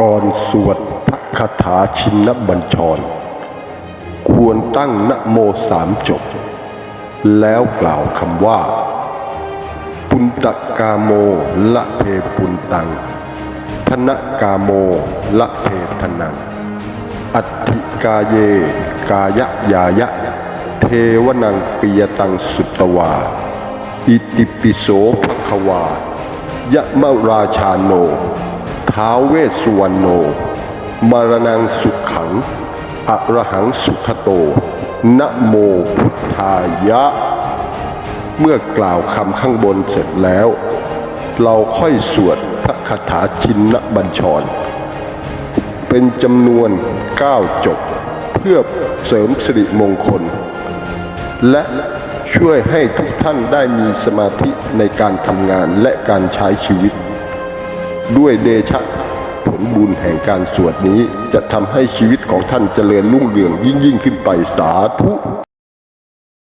ก่อนสวดพระคาถาชินบัญชร ควรตั้งนโมสามจบ แล้วกล่าวคำว่า ปุณตกาโมละเพปุณตัง ธนกาโมละเพทนัง อัติกาเย กายะยายะ เทวนังปิยตังสุตวา อิติปิโสภควายะมะราชาโน ท้าวเวสสุวรรณโน มารณังสุขขัง อรหังสุขโต นะโมพุทธายะ เมื่อกล่าวคำข้างบนเสร็จแล้ว เราค่อยสวดพระคาถาชินบัญชร เป็นจำนวน 9 จบ เพื่อเสริมสิริมงคล และช่วยให้ทุกท่านได้มีสมาธิในการทำงานและการใช้ชีวิต ด้วยเดชะผลบุญแห่งการสวดนี้จะทำให้ชีวิตของท่านเจริญรุ่งเรืองยิ่งยิ่งขึ้นไปสาธุ